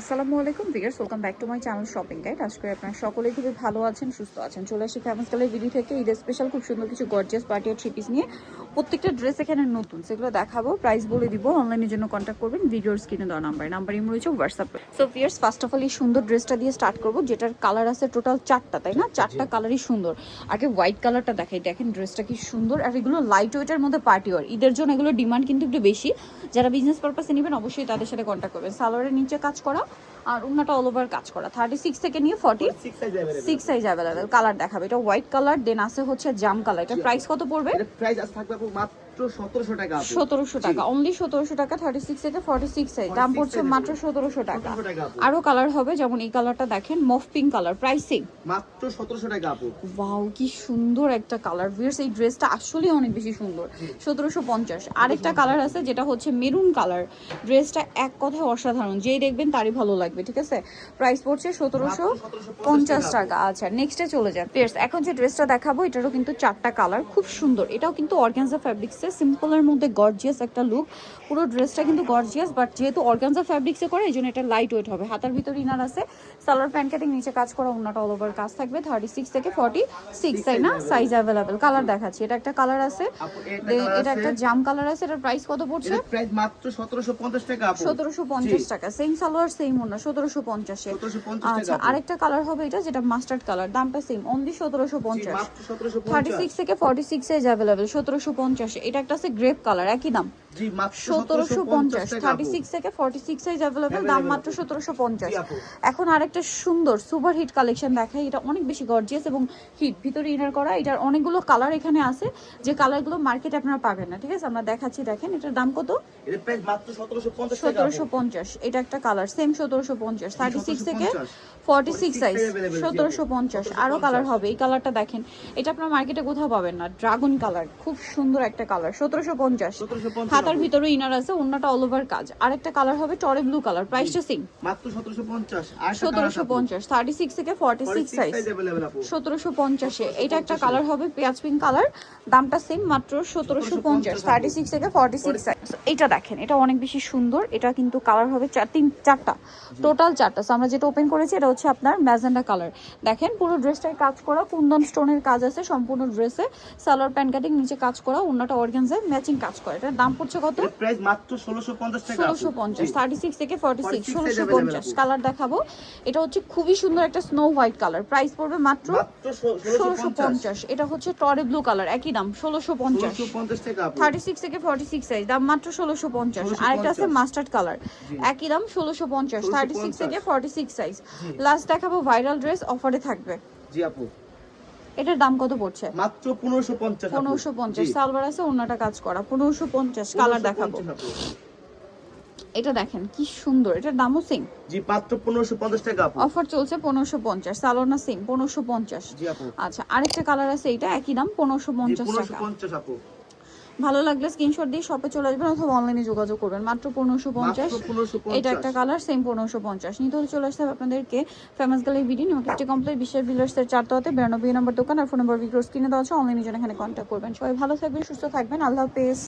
আসসালামু আলাইকুম viewers welcome back to my channel shopping guide আজকে আপনারা সকলেই খুবই ভালো আছেন সুস্থ আছেন। চলে আসি ফেমাস কালার ভিডিও থেকে। ঈদের স্পেশাল খুব সুন্দর কিছু গর্জিয়াস পার্টি আর থ্রি পিস নিয়ে। প্রত্যেকটা ড্রেস এখানে নতুন সেগুলো দেখাবো প্রাইস বলে দিব অনলাইনের জন্য কন্ট্যাক্ট করবেন ভিডিওর স্ক্রিনে দেওয়া নাম্বার নাম্বার ইমো রয়েছে WhatsApp so viewers first of all এই সুন্দর ড্রেসটা দিয়ে স্টার্ট করব যেটার কালার আছে টোটাল চারটা তাই না? চারটা কালারই সুন্দর। আগে হোয়াইট কালারটা দেখাই দেখেন ড্রেসটা কি সুন্দর। আর এগুলো লাইট ওয়েটের মধ্যে পার্টি ওয়ার ঈদের জন্য এগুলো ডিমান্ড কিন্তু একটু বেশি। যারা বিজনেস পারপাসে নেবেন অবশ্যই তাদের সাথে কন্ট্যাক্ট করবেন। সালোয়ারের নিচে কাজ করা আর অন্যটা অল ওভার কাজ করা। থার্টি সিক্স থেকে নিয়ে forty six size available colour দেখাবে। এটা হোয়াইট কালার দেন আছে হচ্ছে জাম কালার এটা প্রাইস কত পড়বে? প্রাইস থাকবে আপু মাত্র 1700 টাকা আপু সতেরোশো টাকা অনলি সতেরোশো টাকা থার্টি সিক্স থেকে ফর্টি সিক্স সাইজ দাম 46 পড়ছে মাত্র সতেরোশো টাকা। 1700 টাকা আরও কালার হবে যেমন এই কালারটা দেখেন মফ পিঙ্ক কালার প্রাইসিং মাত্র 1700 টাকা আপু ওয়াও কি সুন্দর একটা কালার ভিয়ার্স এই ড্রেসটা আসলেই অনেক বেশি সুন্দর। সতেরোশো পঞ্চাশ। আরেকটা কালার আছে যেটা হচ্ছে মেরুন কালার ড্রেসটা এক কথায় অসাধারণ। যেই দেখবেন তারই ভালো লাগবে ঠিক আছে? প্রাইস পড়ছে সতেরোশো পঞ্চাশ টাকা আচ্ছা নেক্সটে চলে যান। পেয়ার্স এখন যে ড্রেসটা দেখাবো এটারও কিন্তু চারটা কালার খুব সুন্দর। এটাও কিন্তু অর্গানজা ফ্যাব্রিক্সে সিম্পলের মধ্যে গর্জিয়াস একটা লুক পুরো ড্রেসটা কিন্তু গর্জিয়াস বাট যেহেতু অর্গানজা ফ্যাব্রিক্সে করে এই জন্য এটা লাইট ওয়েট হবে। হাতার ভিতর ইনার আছে সালোয়ার প্যান্ট কাটিং নিচে কাজ করা অন্যটা অল ওভার কাজ থাকবে থার্টি সিক্স থেকে ফর্টি সিক্স তাই না? সাইজ অ্যাভেলেবেল কালার দেখাচ্ছি। এটা একটা কালার আছে। এটা একটা জাম কালার আছে। এটার প্রাইস কত পড়ছে? প্রাইস মাত্র 1750 টাকা সতেরোশো পঞ্চাশ টাকা। সেম সালোয়ার সেম ওনা সতেরোশো পঞ্চাশে আচ্ছা। আরেকটা কালার হবে এটা যেটা মাস্টার্ড কালার দামটা সেম অনলি সতেরোশো পঞ্চাশ। থার্টি সিক্স থেকে ফর্টি সিক্স সাইজ অ্যাভেলেবেল সতেরোশো পঞ্চাশে এটা একটা আছে গ্রেপ কালার একই দাম। সতেরোশো পঞ্চাশ 1750 টাকা থার্টি আপু। সিক্স থেকে ফর্টি সিক্স সাইজ অ্যাভেলেবেল দাম মাত্র সতেরোশো পঞ্চাশ। এখন আরেকটা সুন্দর সুপার হিট কালেকশন দেখাই এটা অনেক বেশি গর্জিয়াস এবং হিট ভিতরে ইনার করা এটার অনেকগুলো কালার এখানে আছে যে কালারগুলো মার্কেটে আপনারা পাবেন না ঠিক আছে? আমরা দেখাচ্ছি দেখেন এটার দাম কত? এটা প্রাইস মাত্র 1750 টাকা সতেরোশো পঞ্চাশ এটা একটা কালার সেম সতেরোশো পঞ্চাশ থার্টি সিক্স থেকে 1750 ফর্টি সিক্স সাইজ সতেরোশো পঞ্চাশ আরও কালার হবে এই কালারটা দেখেন। এটা আপনার মার্কেটে কোথাও পাবেন না ড্রাগন কালার খুব সুন্দর একটা কালার সতেরোশো পঞ্চাশ। 1750 তার ভিতরে ইনার আছে ওন্নাটা অল ওভার কাজ। আরেকটা কালার হবে টরে ব্লু কালার প্রাইসটা সেম মাত্র 1750 1750 36 থেকে 46 সাইজ 1750 এ এটা একটা কালার হবে পেঁয়াজ পিঙ্ক কালার দামটা সেম মাত্র 1750 36 থেকে 46 সাইজ এটা দেখেন এটা অনেক বেশি সুন্দর এটা কিন্তু কালার হবে চার তিন চারটা। টোটাল চারটা। আমরা যেটা ওপেন করেছি এটা হচ্ছে আপনার ম্যাজেন্ডা কালার দেখেন পুরো ড্রেসটায় কাজ করা কুন্দন স্টোনের কাজ আছে সম্পূর্ণ ড্রেসে। সালোয়ার প্যান্ট কাটিং নিচে কাজ করা অন্যটা অর্গানজায় ম্যাচিং কাজ করে। এটা দাম পড়ছে কত? প্রাইস মাত্র 1650 টাকা আপু। ষোলোশো পঞ্চাশ জি। থার্টি সিক্স থেকে 46 ষোলোশো size available পঞ্চাশ আপু। কালার দেখাবো। এটা হচ্ছে খুবই সুন্দর একটা স্নো হোয়াইট কালার প্রাইস পড়বে মাত্র মাত্র ষোলোশো 1650 পঞ্চাশ। এটা হচ্ছে টরে ব্লু কালার একই দাম ষোলোশো পঞ্চাশ। 1650 টাকা আপু থার্টি সিক্স থেকে ফর্টি সিক্স সাইজ দাম মাত্র ষোলোশো পঞ্চাশ। 1650 আরেকটা আছে মাস্টার্ড কালার একই দাম ষোলোশো পঞ্চাশ। থার্টি সিক্স থেকে ফর্টি সিক্স সাইজ লাস্ট দেখাবো ভাইরাল ড্রেস অফারে থাকবে। জি আপু। এটার দাম কত পড়ছে? মাত্র পনেরোশো পঞ্চাশ পনেরোশো পঞ্চাশ। সালবার আছে অন্যটা কাজ করা। পনেরোশো পঞ্চাশ কালার দেখাবো। এটা দেখেন কি সুন্দর। এটার দামও সেম জি মাত্র 1550 টাকা অফার চলছে পনেরোশো পঞ্চাশ। সালোনা সেম পনেরোশো পঞ্চাশ। জি আপু। আচ্ছা আরেকটা কালার আছে এটা একই দাম পনেরোশো জি পঞ্চাশ টাকা 1550 আপু। ভালো লাগলে স্ক্রিনশট দিয়ে শপে চলে আসবেন অথবা অনলাইনে যোগাযোগ করবেন। মাত্র পনেরোশো পঞ্চাশ। মাত্র 1550 এটা একটা কালার সেম পনেরোশো পঞ্চাশ। নিতে হলে চলে আসতে হবে আপনাদেরকে ফেমাস গালি ভিডিও নিউকে কমপ্লিট বিশ্বের বিলার্সের চারতলাতে বিরানব্বই নম্বর দোকান আর ফোন নম্বর বিক্রো স্ক্রিনে দেওয়া আছে। অনলাইনে জন্য এখানে কন্ট্যাক্ট করবেন। সবাই ভালো থাকবেন সুস্থ থাকবেন। আল্লাহ হাফেজ।